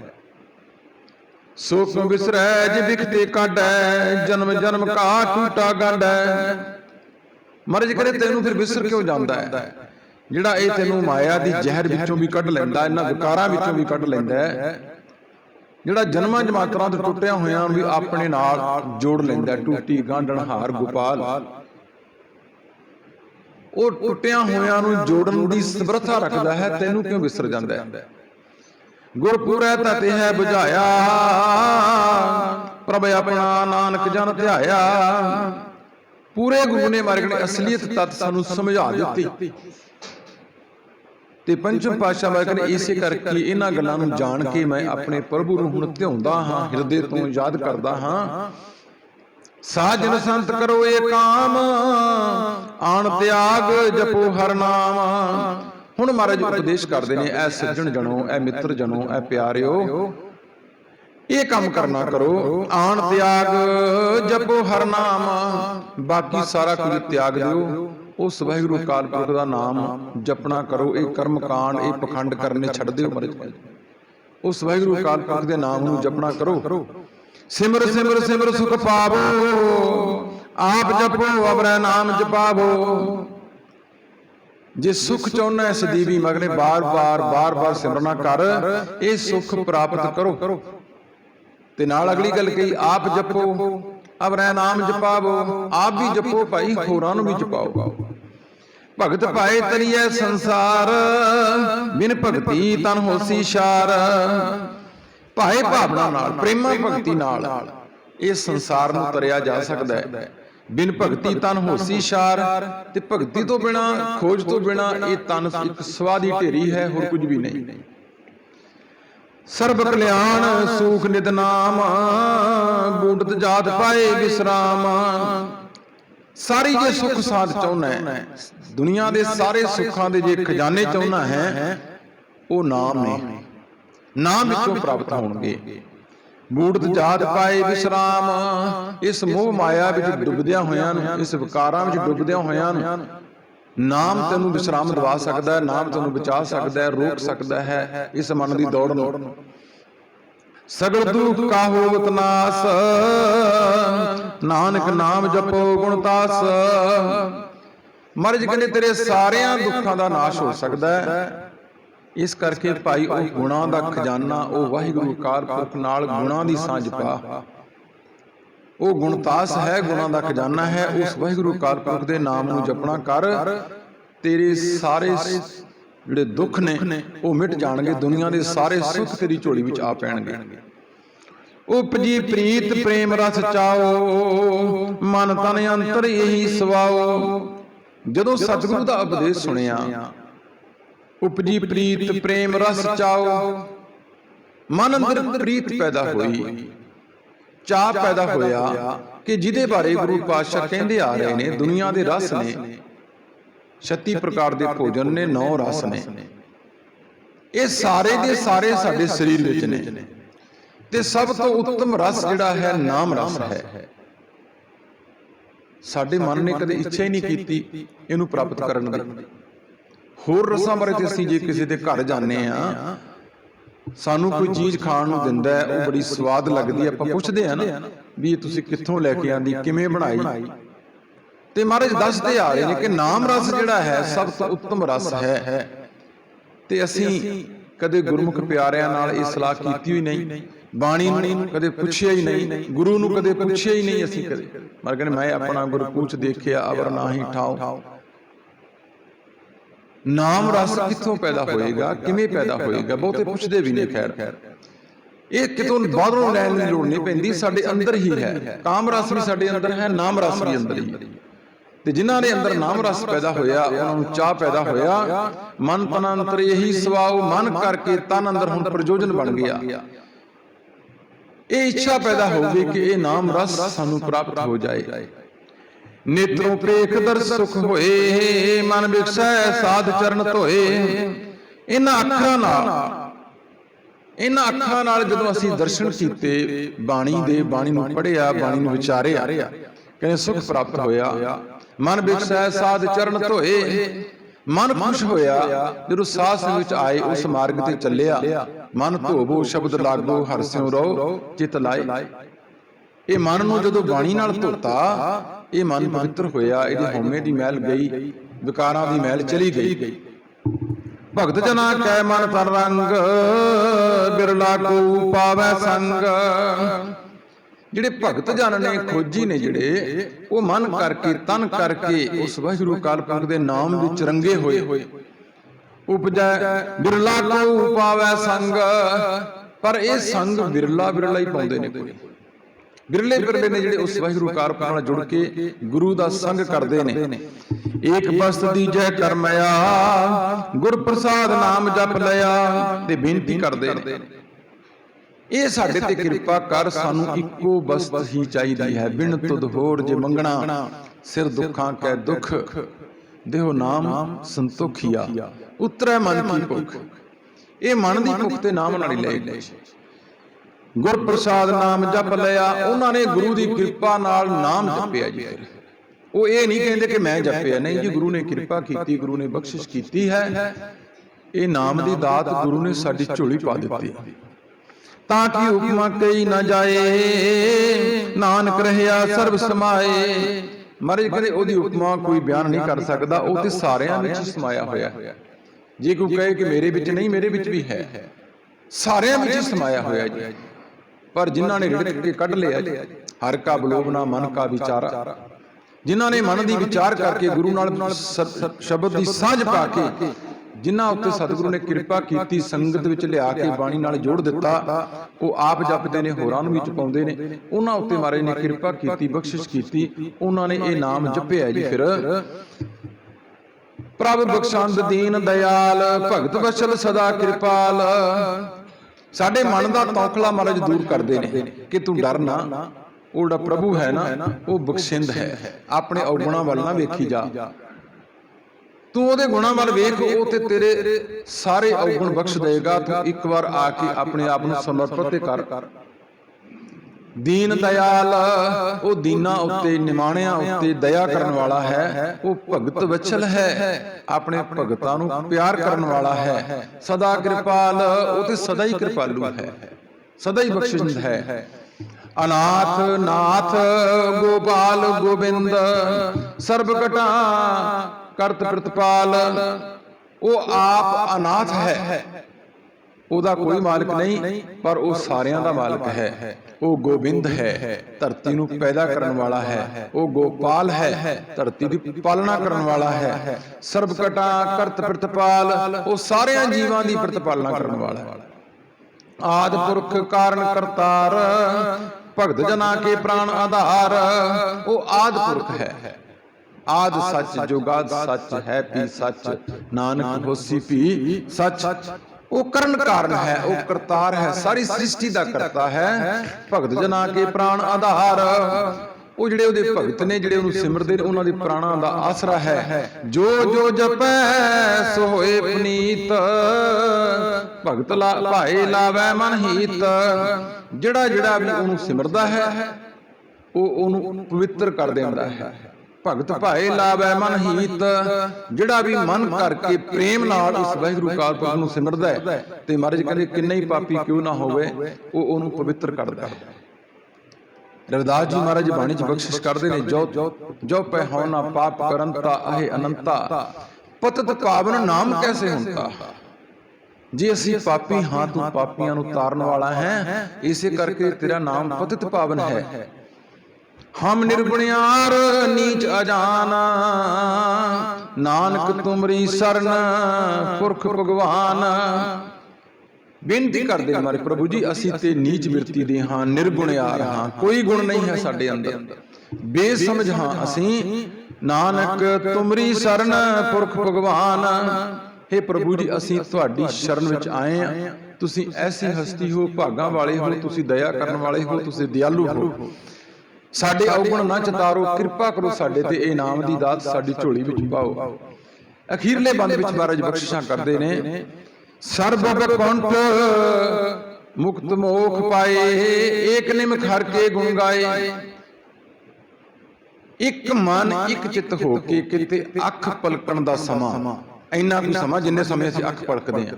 S1: ਸੋ ਕੋ ਵਿਸਰੈ ਜਿ ਵਿਖਤੇ ਕਾਢੈ, ਜਨਮ ਜਨਮ ਕਾ ਟੂਟਾ ਗਾਢੈ। ਮਰਜ ਕਰੇ ਤੈਨੂੰ ਫਿਰ ਵਿਸਰ ਕਿਉਂ ਜਾਂਦਾ ਹੈ? ਜਿਹੜਾ ਇਹ ਤੈਨੂੰ ਮਾਇਆ ਦੀ ਜ਼ਹਿਰ ਵਿੱਚੋਂ ਵੀ ਕੱਢ ਲੈਂਦਾ, ਇਹਨਾਂ ਵਿਕਾਰਾਂ ਵਿੱਚੋਂ ਵੀ ਕੱਢ ਲੈਂਦਾ ਜਿਹੜਾ ਜਨਮਾਂ ਜਮਾਤਰਾਂ ਤੋਂ ਟੁੱਟਿਆ ਹੋਇਆ ਵੀ ਆਪਣੇ ਨਾਲ ਜੋੜ ਲੈਂਦਾ ਹੈ। ਟੂਟੀ ਗਾਂਢਣ ਹਾਰ ਗੋਪਾਲ। ਉਹ ਟੁੱਟਿਆ ਹੋਇਆ ਨੂੰ ਜੋੜਨ ਦੀ ਸਮਰੱਥਾ ਰੱਖਦਾ ਹੈ, ਤੈਨੂੰ ਕਿਉਂ ਵਿਸਰ ਜਾਂਦਾ ਹੈ? ਗੁਰਪੁਰੈ ਤਤੇ ਹੈ 부ਝਾਇਆ ਪ੍ਰਭ ਆਪਣਾ ਨਾਨਕ ਜਨ ਧਿਆਇਆ। ਪੂਰੇ ਗੁਰੂ ਨੇ ਮਾਰੇ ਨੇ ਅਸਲੀਅਤ ਤਤ ਸਾਨੂੰ ਸਮਝਾ ਦਿੱਤੀ। ਤੇ ਪੰਚਮ ਮੈਂ ਕਹਿੰਦੇ ਇਸੇ ਕਰਕੇ ਇਹਨਾਂ ਗੱਲਾਂ ਨੂੰ ਜਾਣ ਕੇ ਮੈਂ ਆਪਣੇ ਪ੍ਰਭੂ ਨੂੰ ਹੁਣ ਧਿਆਉਂਦਾ ਹਾਂ ਹਿਰਦੇ ਤੋਂ ਯਾਦ ਕਰਦਾ ਹਾਂ। ਸਾਜਨ ਸੰਤ ਕਰੋ ਇਹ ਕਾਮ। ਆਣ ਤਿਆਗ ਜਪੋ ਹਰ ਨਾਮ। ਹੁਣ ਮਹਾਰਾਜ ਉਪਦੇਸ਼ ਕਰਦੇ ਨੇ ਐ ਸੱਜਣ ਜਣੋ ਐ ਮਿੱਤਰ ਜਣੋ ਐ ਪਿਆਰਿਓ ਇਹ ਕੰਮ ਕਰਨਾ ਕਰੋ। ਆਣ ਤਿਆਗ ਜਪੋ ਹਰ ਨਾਮ। ਬਾਕੀ ਸਾਰਾ ਕੁਝ ਤਿਆਗ ਦਿਓ। ਉਸ ਵਾਹਿਗੁਰੂ ਅਕਾਲ ਪੁਰਖ ਦਾ ਨਾਮ ਜਪਣਾ ਕਰੋ। ਇਹ ਕਰਮ ਕਾਂਡ ਇਹ ਪਖੰਡ ਕਰਨੇ ਛੱਡ ਦਿਓ ਮਹਾਰਾਜ ਉਸ ਵਾਹਿਗੁਰੂ ਅਕਾਲ ਪੁਰਖ ਦੇ ਨਾਮ ਨੂੰ ਜਪਣਾ ਕਰੋ। ਸਿਮਰ ਸਿਮਰ ਸਿਮਰ ਸੁਖ ਪਾਵੋ ਆਪ ਜਪੋ ਅਵਰੈ ਨਾਮ ਜਪਾਵੋ। ਜੇ ਸੁਖ ਚਾਹੁੰਨਾ ਇਸ ਦੀਵੀ ਮਗਨੇ ਬਾਰ-ਬਾਰ ਬਾਰ-ਬਾਰ ਸਿਮਰਨਾ ਕਰ ਇਹ ਸੁਖ ਪ੍ਰਾਪਤ ਕਰੋ। ਤੇ ਨਾਲ ਅਗਲੀ ਗੱਲ ਕਹੀ ਆਪ ਜਪੋ ਅਵਰੈ ਨਾਮ ਜਪਾਵੋ ਆਪ ਵੀ ਜਪੋ ਭਾਈ ਹੋਰਾਂ ਨੂੰ ਵੀ ਜਪਾਓ। ਭਗਤ ਪਾਏ ਤਰੀਐ ਸੰਸਾਰ ਬਿਨ ਭਗਤੀ ਤਨ ਹੋਸੀ ਸ਼ਾਰ ਭਾਏ ਭਾਵਨਾ ਨਾਲ ਪ੍ਰੇਮਾ ਭਗਤੀ ਨਾਲ ਇਹ ਸੰਸਾਰ ਨੂੰ ਤਰਿਆ ਜਾ ਸਕਦਾ ਹੈ। ਬਿਨ ਭਗਤੀ ਤਨ ਹੋਸੀ ਸ਼ਾਰ, ਤੇ ਭਗਤੀ ਤੋਂ ਬਿਨਾ, ਖੋਜ ਤੋਂ ਬਿਨਾ ਇਹ ਤਨ ਇੱਕ ਸਵਾਦੀ ਢੇਰੀ ਹੈ, ਹੋਰ ਕੁਝ ਵੀ ਨਹੀਂ। ਸਰਬ ਕਲਿਆਣ, ਸੂਖ ਨਿਤ ਨਾਮ ਬੂੰਡਤ ਜਾਤ ਪਾਏ ਵਿਸਰਾਮ। ਸਾਰੀ ਜੇ ਸੁਖ ਸਾਧ ਚਾਹੁੰਨਾ ਹੈ, ਦੁਨੀਆ ਦੇ ਸਾਰੇ ਸੁੱਖਾਂ ਦੇ ਜੇ ਖਜ਼ਾਨੇ ਚਾਹੁੰਨਾ ਹੈ, ਉਹ ਨਾਮ ਨੇ। ਨਾਮ ਵਿੱਚੋਂ ਪ੍ਰਾਪਤ ਹੋਣਗੇ। ਬੂੜਤ ਜਾਤ ਪਾਏ ਵਿਸਰਾਮ। ਇਸ ਮੋਹ ਮਾਇਆ ਵਿੱਚ ਡੁੱਬਦਿਆਂ ਹੋਇਆਂ ਨੂੰ ਇਸ ਵਿਕਾਰਾਂ ਵਿੱਚ ਡੁੱਬਦਿਆਂ ਹੋਇਆਂ ਨੂੰ ਨਾਮ ਤੈਨੂੰ ਵਿਸਰਾਮ ਦਿਵਾ ਸਕਦਾ ਹੈ ਨਾਮ ਤੈਨੂੰ ਬਚਾ ਸਕਦਾ ਹੈ ਰੋਕ ਸਕਦਾ ਹੈ ਇਸ ਮਨ ਦੀ ਦੌੜ ਨੂੰ। ਸਗਲ ਦੁਖ ਕਾ ਹੋਵਤ ਨਾਸ ਨਾਨਕ ਨਾਮ ਜਪੋ ਗੁਣਤਾਸ ਮਰਜ ਕਹਿੰਦੇ ਤੇਰੇ ਸਾਰਿਆਂ ਦੁੱਖਾਂ ਦਾ ਨਾਸ਼ ਹੋ। ਸਕਦਾ ਹੈ। ਇਸ ਕਰਕੇ ਭਾਈ ਉਹ ਗੁਣਾਂ ਦਾ ਖਜ਼ਾਨਾ, ਉਹ ਵਾਹਿਗੁਰੂ ਅਕਾਲ ਪੁਰਖ ਨਾਲ ਗੁਣਾਂ ਦੀ ਸਾਂਝ ਪਾ। ਉਹ ਗੁਣਤਾਸ ਹੈ, ਗੁਣਾਂ ਦਾ ਖਜ਼ਾਨਾ ਹੈ, ਉਸ ਵਾਹਿਗੁਰੂ ਅਕਾਲ ਦੇ ਨਾਮ ਨੂੰ ਜਪਣਾ ਕਰ। ਤੇਰੇ ਸਾਰੇ ਜਿਹੜੇ ਦੁੱਖ ਨੇ, ਉਹ ਮਿਟ ਜਾਣਗੇ, ਦੁਨੀਆ ਦੇ ਸਾਰੇ ਸੁੱਖ ਤੇਰੀ ਝੋਲੀ ਵਿੱਚ ਆ ਪੈਣਗੇ। ਉਪਜੀ ਪ੍ਰੀਤ, ਪ੍ਰੇਮ ਰਸ ਚਾਓ, ਮਨ ਤਨ ਅੰਤਰ ਇਹੀ ਸਵਾਓ। ਜਦੋਂ ਸਤਿਗੁਰੂ ਦਾ ਉਪਦੇਸ਼ ਸੁਣਿਆ ਉਪਜੀ ਪ੍ਰੀਤ ਪ੍ਰੇਮ ਰਸ ਚਾਓ। ਮਨ ਅੰਦਰ ਪ੍ਰੀਤ ਪੈਦਾ ਹੋਈ। ਚਾਹ ਪੈਦਾ ਹੋਇਆ ਕਿ ਜਿਹਦੇ ਬਾਰੇ ਗੁਰੂ ਪਾਤਸ਼ਾਹ ਕਹਿੰਦੇ ਆ ਰਹੇ ਨੇ ਦੁਨੀਆ ਦੇ ਰਸ ਨੇ। 36 ਪ੍ਰਕਾਰ ਦੇ ਭੋਜਨ ਨੇ 9 ਰਸ ਨੇ ਇਹ ਸਾਰੇ ਦੇ ਸਾਰੇ ਸਾਡੇ ਸਰੀਰ ਵਿੱਚ ਨੇ। ਤੇ ਸਭ ਤੋਂ ਉੱਤਮ ਰਸ ਜਿਹੜਾ ਹੈ ਨਾਮ ਰਸ ਹੈ। ਸਾਡੇ ਮਨ ਨੇ ਕਦੇ ਇੱਛਾ ਹੀ ਨਹੀਂ ਕੀਤੀ ਇਹਨੂੰ ਪ੍ਰਾਪਤ ਕਰਨ ਦੀ। ਹੋਰ ਰਸਾਂ ਬਾਰੇ ਤੇ ਅਸੀਂ ਜੇ ਕਿਸੇ ਦੇ ਘਰ ਜਾਂਦੇ ਆ ਸਾਨੂੰ ਕੋਈ ਚੀਜ਼ ਖਾਣ ਨੂੰ ਦਿੰਦਾ ਹੈ ਉਹ ਬੜੀ ਸਵਾਦ ਲੱਗਦੀ ਹੈ ਆਪਾਂ ਪੁੱਛਦੇ ਆ ਨਾ ਵੀ ਇਹ ਤੁਸੀਂ ਕਿੱਥੋਂ ਲੈ ਕੇ ਆਂਦੀ ਕਿਵੇਂ ਬਣਾਈ? ਤੇ ਮਹਾਰਾਜ ਦੱਸਦੇ ਆ ਰਹੇ ਨੇ ਕਿ ਨਾਮ ਰਸ ਜਿਹੜਾ ਹੈ ਸਭ ਤੋਂ ਉੱਤਮ ਰਸ ਹੈ। ਤੇ ਅਸੀਂ ਕਦੇ ਗੁਰਮੁਖ ਪਿਆਰਿਆਂ ਨਾਲ ਇਹ ਸਲਾਹ ਕੀਤੀ ਹੋਈ ਨਹੀਂ ਬਾਣੀ ਨੂੰ ਕਦੇ ਪੁੱਛਿਆ ਹੀ ਨਹੀਂ ਗੁਰੂ ਨੂੰ ਕਦੇ ਪੁੱਛਿਆ ਹੀ ਨਹੀਂ ਅਸੀਂ ਕਦੇ। ਮਰ ਕਹਿੰਦੇ ਮੈਂ ਆਪਣਾ ਗੁਰੂ ਪੂਛ ਦੇਖਿਆ ਅਵਰ ਨਾਹੀ ਠਾਓ ਨਾਮ ਰਸ ਕਿੱਥੋਂ ਪੈਦਾ ਹੋਏਗਾ? ਕਿਵੇਂ ਪੈਦਾ ਹੋਏਗਾ? ਬਹੁਤੇ ਪੁੱਛਦੇ ਵੀ ਨਹੀਂ ਖੈਰ। ਇਹ ਕਿਤੋਂ ਬਾਹਰੋਂ ਲੈਣ ਦੀ ਲੋੜ ਨਹੀਂ ਪੈਂਦੀ ਸਾਡੇ ਅੰਦਰ ਹੀ ਹੈ। ਕਾਮ ਰਸ ਵੀ ਸਾਡੇ ਅੰਦਰ ਹੈ ਨਾਮ ਰਸ ਵੀ ਅੰਦਰ ਹੀ। ਤੇ ਜਿਨ੍ਹਾਂ ਦੇ ਅੰਦਰ ਨਾਮ ਰਸ ਪੈਦਾ ਹੋਇਆ ਉਹਨਾਂ ਨੂੰ ਚਾਹ ਪੈਦਾ ਹੋਇਆ। ਮਨ ਤਨ ਅੰਤਰ ਇਹੀ ਸਵਾਉ ਮਨ ਕਰਕੇ ਤਨ ਅੰਦਰ ਹੁਣ ਪ੍ਰਯੋਜਨ ਬਣ ਗਿਆ। ਇਹ ਇੱਛਾ ਪੈਦਾ ਹੋ ਗਈ ਕਿ ਇਹ ਨਾਮ ਰਸ ਸਾਨੂੰ ਪ੍ਰਾਪਤ ਹੋ ਜਾਏ। ਨੇਤਰੋਂ ਪ੍ਰੇਖ ਦਰ ਸੁਖ ਹੋਏ, ਮਨ ਵਿਕਸੈ, ਸਾਧ ਚਰਨ ਧੋਏ। ਇਹਨਾਂ ਅੱਖਾਂ ਨਾਲ, ਇਹਨਾਂ ਅੱਖਾਂ ਨਾਲ ਜਦੋਂ ਅਸੀਂ ਦਰਸ਼ਨ ਕੀਤੇ, ਬਾਣੀ ਦੇ, ਬਾਣੀ ਨੂੰ ਪੜ੍ਹਿਆ, ਬਾਣੀ ਨੂੰ ਵਿਚਾਰਿਆ, ਕਹਿੰਦੇ ਸੁਖ ਪ੍ਰਾਪਤ ਹੋਇਆ। ਮਨ ਵਿਕਸੈ, ਸਾਧ ਚਰਨ ਧੋਏ। ਮਨ ਖੁਸ਼ ਹੋਇਆ, ਜਦੋਂ ਸਾਧ ਵਿੱਚ ਆਏ, ਉਸ ਮਾਰਗ ਤੇ ਚੱਲਿਆ। ਮਨ ਧੋਵੋ, ਸ਼ਬਦ ਲਾਗੋ, ਹਰਿ ਸਿਉ ਰੋ ਚਿਤ ਲਾਏ। ਇਹ ਮਨ ਨੂੰ ਜਦੋਂ ਬਾਣੀ ਨਾਲ ਧੋਤਾ ਇਹ ਮਨ ਪਵਿੱਤਰ ਹੋਇਆ, ਇਹਦੀ ਹਉਮੈ ਦੀ ਮੈਲ ਗਈ, ਵਿਕਾਰਾਂ ਦੀ ਮੈਲ ਚਲੀ ਗਈ। ਭਗਤ ਜਨਾ ਕੈ ਮਨ ਤਨ ਰੰਗ, ਬਿਰਲਾ ਕੋ ਪਾਵੈ ਸੰਗ। ਜਿਹੜੇ ਭਗਤ ਜਨ ਨੇ ਖੋਜੀ ਨੇ ਜਿਹੜੇ, ਉਹ ਮਨ ਕਰਕੇ, ਤਨ ਕਰਕੇ ਉਸ ਵਾਹਿਗੁਰੂ ਕਾਲਪੁਰਖ ਦੇ ਨਾਮ ਵਿੱਚ ਰੰਗੇ ਹੋਏ। ਉਪਜੈ, ਬਿਰਲਾ ਕੋ ਪਾਵੈ ਸੰਗ। ਪਰ ਇਹ ਸੰਗ ਬਿਰਲਾ ਬਿਰਲਾ ਹੀ ਪਾਉਂਦੇ ਨੇ ਕੋਈ। ਬਿਰਲੇ ਬਿਰਲੇ ਨੇ ਜਿਹੜੇ ਉਸ ਵਾਹਿਗੁਰੂ ਕਾਰਪੁਰਖ ਨਾਲ ਜੁੜ ਕੇ ਗੁਰੂ ਦਾ ਸੰਗ ਕਰਦੇ ਨੇ। ਏਕ ਬਸਤ ਦੀ ਜੈ ਕਰਮਿਆ ਗੁਰ ਪ੍ਰਸਾਦ ਨਾਮ ਜਪ ਲਿਆ ਤੇ ਬੇਨਤੀ ਕਰਦੇ ਨੇ। ਇਹ ਸਾਡੇ ਤੇ ਕਿਰਪਾ ਕਰ ਸਾਨੂੰ ਇੱਕੋ ਬਸਤ ਹੀ ਚਾਹੀਦੀ ਹੈ। ਬਿਨ ਤੁਧ ਹੋਰ ਜੇ ਮੰਗਣਾ ਸਿਰ ਦੁੱਖਾਂ ਕੈ ਦੁੱਖ। ਦੇਹੋ ਨਾਮ ਸੰਤੋਖੀਆ। ਉਤਰੈ ਮਨ ਕੀ ਭੁਖ। ਇਹ ਮਨ ਦੀ ਭੁਖ ਤੇ ਨਾਮ ਨਾਲ ਹੀ ਲੈ ਗਏ। ਗੁਰ ਪ੍ਰਸਾਦ ਨਾਮ ਜਪ ਲਿਆ। ਉਹਨਾਂ ਨੇ ਗੁਰੂ ਦੀ ਕਿਰਪਾ ਨਾਲ ਨਾਮ ਜਪਿਆ ਜੀ। ਉਹ ਇਹ ਨਹੀਂ ਕਹਿੰਦੇ ਕਿ ਮੈਂ ਜਪਿਆ। ਨਹੀਂ ਜੀ ਗੁਰੂ ਨੇ ਕਿਰਪਾ ਕੀਤੀ ਗੁਰੂ ਨੇ ਬਖਸ਼ਿਸ਼ ਕੀਤੀ ਹੈ। ਇਹ ਨਾਮ ਦੀ ਦਾਤ ਗੁਰੂ ਨੇ ਸਾਡੀ ਝੋਲੀ ਪਾ ਦਿੱਤੀ। ਤਾਂ ਕਿ ਹੁਕਮਾ ਕਈ ਨਾ ਜਾਏ। ਨਾਨਕ ਰਹਿਆ ਸਰਬ ਸਮਾਏ। ਮਹਾਰਾਜ ਕਹਿੰਦੇ ਉਹਦੀ ਉਪਮਾ ਕੋਈ ਬਿਆਨ ਨਹੀਂ ਕਰ ਸਕਦਾ। ਉਹ ਤੇ ਸਾਰਿਆਂ ਵਿੱਚ ਸਮਾਇਆ ਹੋਇਆ। ਹੈ ਜੇ ਕੋਈ ਕਹੇ ਕਿ ਮੇਰੇ ਵਿੱਚ ਨਹੀਂ ਮੇਰੇ ਵਿੱਚ ਵੀ ਹੈ। ਸਾਰਿਆਂ ਵਿੱਚ ਸਮਾਇਆ ਹੋਇਆ ਜੀ। ਪਰ ਜਿਨ੍ਹਾਂ ਨੇ ਰਿੜਕ ਕੇ ਕੱਢ ਲਿਆ ਹਰ ਕਾ ਬਲੋਬਨਾ ਮਨ ਕਾ ਵਿਚਾਰਾ। ਜਿਨ੍ਹਾਂ ਨੇ ਮਨ ਦੀ ਵਿਚਾਰ ਕਰਕੇ ਗੁਰੂ ਨਾਲ ਸ਼ਬਦ ਦੀ ਸਾਂਝ ਪਾ ਕੇ ਜਿਨ੍ਹਾਂ ਉੱਤੇ ਸਤਿਗੁਰੂ ਨੇ ਕਿਰਪਾ ਕੀਤੀ ਸੰਗਤ ਵਿੱਚ ਲਿਆ ਕੇ ਬਾਣੀ ਨਾਲ ਜੋੜ ਦਿੱਤਾ ਉਹ ਆਪ ਜਪਦੇ ਨੇ ਹੋਰਾਂ ਨੂੰ ਵੀ ਜਪਾਉਂਦੇ ਨੇ। ਉਹਨਾਂ ਉੱਤੇ ਮਹਾਰਾਜ ਨੇ ਕਿਰਪਾ ਕੀਤੀ ਬਖਸ਼ਿਸ਼ ਕੀਤੀ ਉਹਨਾਂ ਨੇ ਇਹ ਨਾਮ ਜਪਿਆ ਜੀ ਫਿਰ। ਪ੍ਰਭ ਬਖਸ਼ੰਦ ਦੀਨ ਦਇਆਲ ਭਗਤ ਵਸਲ ਸਦਾ ਕਿਰਪਾਲ। ਸਾਡੇ ਮਨ ਦਾ ਤੌਖਲਾ ਮਹਾਰਾਜ ਦੂਰ ਕਰਦੇ ਨੇ ਕਿ ਤੂੰ ਡਰ ਨਾ। ਉਹ ਜਿਹੜਾ ਪ੍ਰਭੂ ਹੈ ਨਾ, ਉਹ ਬਖਸ਼ਿੰਦ ਹੈ। ਆਪਣੇ ਔਗੁਣਾਂ ਵੱਲ ਨਾ ਵੇਖੀ ਜਾ। ਤੂੰ ਉਹਦੇ ਗੁਣਾਂ ਵੱਲ ਵੇਖ, ਉਹ ਤੇ ਤੇਰੇ ਸਾਰੇ ਔਗੁਣ ਬਖਸ਼ ਦੇਗਾ ਤੂੰ ਇੱਕ ਵਾਰ ਆ ਕੇ ਆਪਣੇ ਆਪ ਨੂੰ ਸਮਰਪਿਤ ਕਰ। ਦੀਨ ਦਇਆਲ ਉਹ ਦੀਨਾ ਉੱਤੇ ਨਿਮਾਣਿਆਂ ਉੱਤੇ ਦਇਆ ਕਰਨ ਵਾਲਾ ਹੈ ਉਹ ਭਗਤ ਵਛਲ ਹੈ ਆਪਣੇ ਭਗਤਾਂ ਨੂੰ ਪਿਆਰ ਕਰਨ ਵਾਲਾ ਹੈ ਸਦਾ ਕਿਰਪਾਲ ਉਹ ਤੇ ਸਦਾ ਹੀ ਕਿਰਪਾਲੂ ਹੈ ਸਦਾ ਹੀ ਬਖਸ਼ਿੰਦ ਹੈ ਅਨਾਥ ਨਾਥ ਗੋਪਾਲ ਗੋਬਿੰਦ ਸਰਬ ਘਟਾ ਕਰਤ ਪ੍ਰਤਪਾਲ ਉਹ ਆਪ ਅਨਾਥ ਹੈ। ਉਹਦਾ ਕੋਈ ਮਾਲਕ ਨਹੀਂ ਪਰ ਉਹ ਸਾਰਿਆਂ ਦਾ ਮਾਲਕ ਹੈ। ਉਹ ਗੋਬਿੰਦ ਹੈ। ਧਰਤੀ ਨੂੰ ਪੈਦਾ ਕਰਨ ਵਾਲਾ ਹੈ। ਉਹ ਗੋਪਾਲ ਹੈ। ਧਰਤੀ ਦੀ ਪਾਲਣਾ ਕਰਨ ਵਾਲਾ ਹੈ। ਸਰਬ ਕਟਾ ਕਰਤ ਪ੍ਰਤਪਾਲ ਉਹ ਸਾਰਿਆਂ ਜੀਵਾਂ ਦੀ ਪ੍ਰਤਪਾਲਨਾ ਕਰਨ ਵਾਲਾ ਹੈ। ਆਦ ਪੁਰਖ ਕਾਰਨ ਕਰਤਾਰ ਭਗਤ ਜਨਾ ਕੇ ਪ੍ਰਾਣ ਆਧਾਰ ਉਹ ਆਦ ਪੁਰਖ ਹੈ। ਆਦ ਸੱਚ ਜੁਗਾਦ ਸੱਚ ਹੈ ਪੀ ਸੱਚ। ਨਾਨਕ ਹੋਸੀ ਪੀ ਸੱਚ। ਉਹ ਕਰਨ ਕਾਰਨ ਹੈ ਉਹ ਕਰਤਾਰ ਹੈ ਸਾਰੀ ਸ੍ਰਿਸ਼ਟੀ ਦਾ ਕਰਤਾ ਹੈ ਭਗਤ ਜਨਾ ਕੇ ਪ੍ਰਾਣ ਆਧਾਰ। ਉਹ ਜਿਹੜੇ ਉਹਦੇ ਭਗਤ ਨੇ ਜਿਹੜੇ ਉਹਨੂੰ ਸਿਮਰਦੇ ਨੇ ਉਹਨਾਂ ਦੇ ਪ੍ਰਾਣਾਂ ਦਾ ਆਸਰਾ ਹੈ। ਜੋ ਜੋ ਜਪੈ ਸੋ ਹੋਏ ਪਨੀਤ। ਭਗਤ ਲਾ ਭਾਏ ਲਾਵੈ ਮਨ ਹੀਤ। ਜਿਹੜਾ ਜਿਹੜਾ ਵੀ ਉਹਨੂੰ ਸਿਮਰਦਾ ਹੈ ਉਹ ਉਹਨੂੰ ਪਵਿੱਤਰ ਕਰ ਦਿੰਦਾ ਹੈ। ਭਗਤ ਭਾਏ ਲਾਵੈ ਮਨ ਹੀਤ। ਜਿਹੜਾ ਵੀ ਮਨ ਕਰਕੇ ਪ੍ਰੇਮ ਨਾਲ ਉਸ ਵਾਹਿਗੁਰੂ ਕਾਲਪੁਰਖ ਨੂੰ ਸਿਮਰਦਾ ਹੈ ਤੇ ਮਹਾਰਾਜ ਕਹਿੰਦੇ ਕਿੰਨਾ ਹੀ ਪਾਪੀ ਕਿਉਂ ਨਾ ਹੋਵੇ ਉਹ ਉਹਨੂੰ ਪਵਿੱਤਰ ਕਰਦਾ ਹੈ। ਰਵਿਦਾਸ ਜੀ ਮਹਾਰਾਜ ਬਾਣੀ ਚ ਬਖਸ਼ਿਸ਼ ਕਰਦੇ ਨੇ ਜੋ ਜੋ ਪੈ ਹੋ ਨਾ ਪਾਪ ਕਰੰਤਾ ਅਹੇ ਅਨੰਤਾ। ਪਤਤ ਪਾਵਨ ਨਾਮ ਕੈਸੇ ਹੁੰਤਾ ਜੇ ਅਸੀਂ ਪਾਪੀ ਹਾਂ ਤੂੰ ਪਾਪੀਆਂ ਨੂੰ ਤਾਰਨ ਵਾਲਾ ਹੈ। ਇਸੇ ਕਰਕੇ ਤੇਰਾ ਨਾਮ ਪਤਿਤ ਪਾਵਨ ਹੈ। ਹਮ ਨਿਰਗੁਣਿਆਰ ਨੀਚ ਅਜਾਨ। ਨਾਨਕ ਤੁਮਰੀ ਸਰਨ, ਪੁਰਖ ਭਗਵਾਨ। ਬੇਨਤੀ ਕਰਦੇ ਮਾਰੇ ਪ੍ਰਭੂ ਜੀ, ਅਸੀਂ ਤੇ ਨੀਚ ਬਿਰਤੀ ਦੇ ਹਾਂ ਨਿਰਗੁਣਿਆਰ ਹਾਂ। ਕੋਈ ਗੁਣ ਨਹੀਂ ਹੈ ਸਾਡੇ ਅੰਦਰ। ਬੇਸਮਝ ਹਾਂ ਅਸੀਂ। ਨਾਨਕ ਤੁਮਰੀ ਸ਼ਰਨ, ਪੁਰਖ ਭਗਵਾਨ। हे ਪ੍ਰਭੂ ਜੀ, ਅਸੀਂ ਤੁਹਾਡੀ ਸ਼ਰਨ ਵਿੱਚ ਆਏ ਹਾਂ। ਤੁਸੀਂ ਐਸੀ ਹਸਤੀ ਹੋ, ਭਾਗਾਂ ਵਾਲੇ ਹੋ, ਤੁਸੀਂ ਦਇਆ ਕਰਨ ਵਾਲੇ ਹੋ, ਤੁਸੀਂ ਦਿਆਲੂ ਹੋ। ਸਾਡੇ ਔਗਣ ਨਾ ਚਤਾਰੋ ਕਿਰਪਾ ਕਰੋ ਸਾਡੇ ਤੇ ਇਹ ਨਾਮ ਦੀ ਦਾਤ ਸਾਡੀ ਝੋਲੀ ਵਿੱਚ ਪਾਓ। ਅਖੀਰਲੇ ਬੰਦ ਵਿੱਚ ਮਹਾਰਾਜ ਬਖਸ਼ਿਸ਼ਾਂ ਕਰਦੇ ਨੇ। ਸਰਬ ਬਕੰਠ ਮੁਕਤ ਮੋਖ ਪਾਏ ਏਕ ਨਿਮਖ ਹਰ ਕੇ ਗੁਣ ਗਾਏ। ਇੱਕ ਮਨ ਇੱਕ ਚਿੱਤ ਹੋ ਕੇ ਕਿਤੇ ਅੱਖ ਪਲਕਣ ਦਾ ਸਮਾਂ। ਇੰਨਾ ਕੁ ਸਮਾਂ ਜਿੰਨੇ ਸਮੇਂ ਅਸੀਂ ਅੱਖ ਪਲਕਦੇ ਹਾਂ।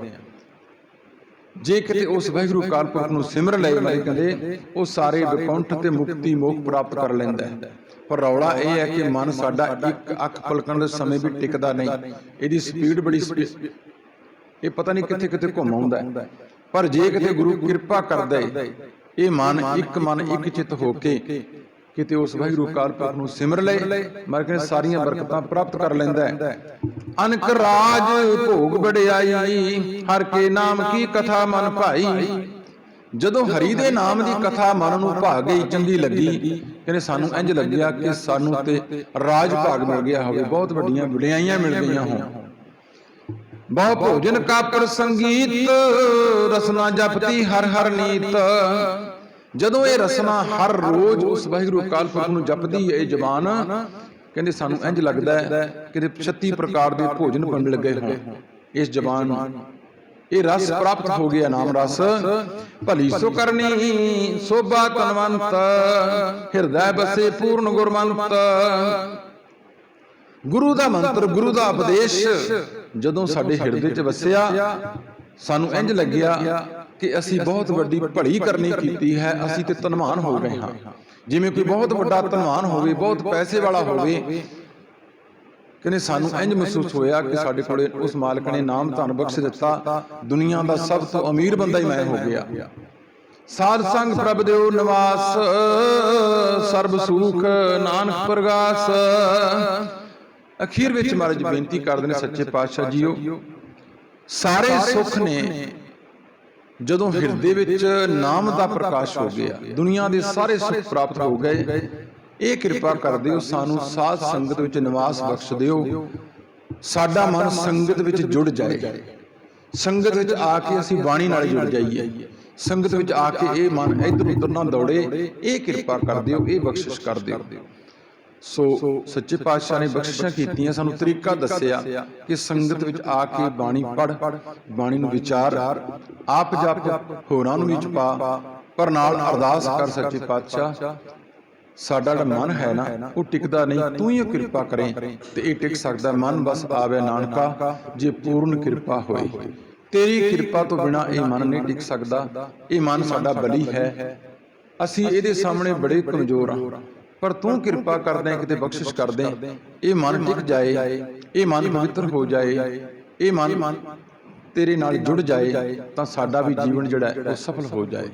S1: ਜੇ ਕਿਤੇ ਉਸ ਵਾਹਿਗੁਰੂ ਕਾਲਪੁਰਖ ਨੂੰ ਸਿਮਰ ਲਏ ਮਾਰੇ ਕਹਿੰਦੇ ਉਹ ਸਾਰੇ ਵਿਕੁੰਠ ਤੇ ਮੁਕਤੀ ਮੋਖ ਪ੍ਰਾਪਤ ਕਰ ਲੈਂਦਾ ਹੈ। ਪਰ ਰੌਲਾ ਇਹ ਹੈ ਕਿ ਮਨ ਸਾਡਾ ਇੱਕ ਅੱਖ ਪਲਕਣ ਦੇ ਸਮੇਂ ਵੀ ਟਿਕਦਾ ਨਹੀਂ। ਇਹਦੀ ਸਪੀਡ ਬੜੀ ਇਹ ਪਤਾ ਨਹੀਂ ਕਿੱਥੇ ਕਿੱਥੇ ਘੁੰਮ ਆਉਂਦਾ ਹੈ। ਪਰ ਜੇ ਕਿਤੇ ਗੁਰੂ ਕਿਰਪਾ ਕਰਦਾ ਹੈ ਇਹ ਮਨ ਇੱਕ ਮਨ ਇੱਕ ਚਿੱਤ ਹੋ ਕੇ ਕਿਤੇ ਉਸ ਵਾਹਿਗੁਰੂ ਕਾਲਪੁਰਖ ਨੂੰ ਸਿਮਰ ਲਏ ਮਰ ਕੇ ਸਾਰੀਆਂ ਬਰਕਤਾਂ ਪ੍ਰਾਪਤ ਕਰ ਲੈਂਦਾ ਹੈ। ਅਨਕ ਰਾਜ ਭੋਗ ਬੜਿਆਈ ਹਰ ਕੇ ਨਾਮ ਕੀ ਕਥਾ ਮਨ ਭਾਈ? ਜਦੋਂ ਹਰੀ ਦੇ ਨਾਮ ਦੀ ਕਥਾ ਮਨ ਨੂੰ ਭਾ ਗਈ ਚੰਗੀ ਲੱਗੀ ਕਹਿੰਦੇ ਸਾਨੂੰ ਇੰਜ ਲੱਗਿਆ ਕਿ ਸਾਨੂੰ ਤੇ ਰਾਜ ਭਾਗ ਮਿਲ ਗਿਆ ਹੋਵੇ ਬਹੁਤ ਵੱਡੀਆਂ ਵਡਿਆਈਆਂ ਮਿਲ ਗਈਆਂ ਹੋਣ। ਬਹੁ ਭੋਜਨ ਕਾ ਪ੍ਰਸੰਗੀਤ ਰਸਨਾ ਜਪਤੀ ਹਰ ਹਰ ਨੀਤ। ਜਦੋਂ ਇਹ ਰਸਨਾ ਹਰ ਰੋਜ਼ ਉਸ ਵਾਹਿਗੁਰੂ ਕਾਲਪੁਰਖ ਨੂੰ ਜਪਦੀ ਹੈ ਇਹ ਜ਼ਬਾਨ ਕਹਿੰਦੇ ਸਾਨੂੰ ਇੰਜ ਲੱਗਦਾ ਹੈ ਕਿ 36 ਪ੍ਰਕਾਰ ਦੇ ਭੋਜਨ ਬਣ ਲੱਗੇ ਹੋਣ। ਇਸ ਜ਼ਬਾਨ ਨੂੰ ਇਹ ਰਸ ਪ੍ਰਾਪਤ ਹੋ ਗਿਆ ਨਾਮ ਰਸ। ਭਲੀ ਸੋ ਕਰਨੀ ਸੋਭਾ ਤਨਵੰਤ। ਹਿਰਦੈ ਬਸੇ ਪੂਰਨ ਗੁਰਮੰਤ। ਗੁਰੂ ਦਾ ਮੰਤਰ ਗੁਰੂ ਦਾ ਉਪਦੇਸ਼। ਜਦੋਂ ਸਾਡੇ ਹਿਰਦੇ 'ਚ ਵਸਿਆ ਸਾਨੂੰ ਇੰਜ ਲੱਗਿਆ ਕਿ ਅਸੀਂ ਬਹੁਤ ਵੱਡੀ ਭਲੀ ਕਰਨੀ ਕੀਤੀ ਹੈ ਅਸੀਂ ਤੇ ਧਨਵਾਨ ਹੋ ਗਏ ਹਾਂ। ਜਿਵੇਂ ਕੋਈ ਬਹੁਤ ਵੱਡਾ ਧਨਵਾਨ ਹੋਵੇ ਬਹੁਤ ਪੈਸੇ ਵਾਲਾ ਹੋਵੇ। ਕਹਿੰਦੇ ਸਾਨੂੰ ਇੰਜ ਮਹਿਸੂਸ ਹੋਇਆ ਕਿ ਸਾਡੇ ਕੋਲੇ ਉਸ ਮਾਲਕ ਨੇ ਨਾਮ ਧਨ ਬਖਸ਼ ਦਿੱਤਾ। ਦੁਨੀਆ ਦਾ ਸਭ ਤੋਂ ਅਮੀਰ ਬੰਦਾ ਹੀ ਮੈਂ ਹੋ ਗਿਆ। ਸਾਧ ਸੰਗ ਪ੍ਰਭ ਦਿਓ ਨਿਵਾਸ ਸਰਬ ਸੁਖ ਨਾਨਕ ਪ੍ਰਗਾਸ। ਅਖੀਰ ਵਿੱਚ ਮਹਾਰਾਜ ਬੇਨਤੀ ਕਰਦੇ ਨੇ ਸੱਚੇ ਪਾਤਸ਼ਾਹ ਜੀਓ। ਸਾਰੇ ਸੁੱਖ ਨੇ। ਜਦੋਂ ਹਿਰਦੇ ਵਿੱਚ ਨਾਮ ਦਾ ਪ੍ਰਕਾਸ਼ ਹੋ ਗਿਆ ਦੁਨੀਆ ਦੇ ਸਾਰੇ ਸੁੱਖ ਪ੍ਰਾਪਤ ਹੋ ਗਏ। ਇਹ ਕਿਰਪਾ ਕਰ ਦਿਓ ਸਾਨੂੰ ਸਾਧ ਸੰਗਤ ਵਿੱਚ ਨਿਵਾਸ ਬਖਸ਼ ਦਿਓ। ਸਾਡਾ ਮਨ ਸੰਗਤ ਵਿੱਚ ਜੁੜ ਜਾਏ। ਸੰਗਤ ਵਿੱਚ ਆ ਕੇ ਅਸੀਂ ਬਾਣੀ ਨਾਲ ਜੁੜ ਜਾਈਏ। ਸੰਗਤ ਵਿੱਚ ਆ ਕੇ ਇਹ ਮਨ ਇੱਧਰ ਉੱਧਰ ਨਾ ਦੌੜੇ। ਇਹ ਕਿਰਪਾ ਕਰ ਦਿਓ ਇਹ ਬਖਸ਼ਿਸ਼ ਕਰ ਦਿਓ। ਸੋ ਸੱਚੇ ਪਾਤਸ਼ਾਹ ਨੇ ਬਖਸ਼ਿਸ਼ਾਂ ਕੀਤੀਆਂ, ਸਾਨੂੰ ਤਰੀਕਾ ਦੱਸਿਆ ਕਿ ਸੰਗਤ ਵਿੱਚ ਆ ਕੇ ਬਾਣੀ ਪੜ ਬਾਣੀ ਨੂੰ ਵਿਚਾਰ, ਆਪ ਜਪ, ਹੋਰਾਂ ਨੂੰ ਵੀ ਜਪਾ, ਪਰ ਨਾਲ ਅਰਦਾਸ ਕਰ ਸੱਚੇ ਪਾਤਸ਼ਾਹ, ਸਾਡਾ ਜਿਹੜਾ ਮਨ ਹੈ ਨਾ, ਉਹ ਟਿਕਦਾ ਨਹੀਂ, ਤੂੰ ਹੀ ਕਿਰਪਾ ਕਰੇ ਤੇ ਇਹ ਟਿਕ ਸਕਦਾ, ਮਨ ਬਸ ਆਵੇ ਨਾਨਕਾ, ਜੇ ਪੂਰਨ ਕਿਰਪਾ ਹੋਏ। ਤੇਰੀ ਕਿਰਪਾ ਤੋਂ ਬਿਨਾ ਇਹ ਮਨ ਨਹੀਂ ਟਿਕ ਸਕਦਾ, ਇਹ ਮਨ ਸਾਡਾ ਬਲੀ ਹੈ। ਅਸੀਂ ਇਹਦੇ ਸਾਹਮਣੇ ਬੜੇ ਕਮਜ਼ੋਰ ਹਾਂ। ਪਰ ਤੂੰ ਕਿਰਪਾ ਕਰਦੇ ਕਿਤੇ ਬਖਸ਼ਿਸ਼ ਕਰਦੇ ਇਹ ਮਨ ਟਿਕ ਜਾਏ ਇਹ ਮਨ ਪਵਿੱਤਰ ਹੋ ਜਾਏ ਇਹ ਮਨ ਤੇਰੇ ਨਾਲ ਜੁੜ ਜਾਏ ਤਾਂ ਸਾਡਾ ਵੀ ਜੀਵਨ ਜਿਹੜਾ ਉਹ ਸਫਲ ਹੋ ਜਾਏ।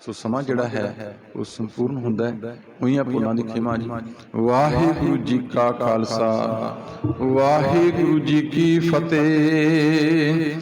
S1: ਸੋ ਸਮਾਂ ਜਿਹੜਾ ਹੈ ਉਹ ਸੰਪੂਰਨ ਹੁੰਦਾ ਹੈ। ਹੋਈਆਂ ਭੁੱਲਾਂ ਦੀ ਖਿਮਾ ਜੀ। ਵਾਹਿਗੁਰੂ ਜੀ ਕਾ ਖਾਲਸਾ। ਵਾਹਿਗੁਰੂ ਜੀ ਕੀ ਫਤਿਹ।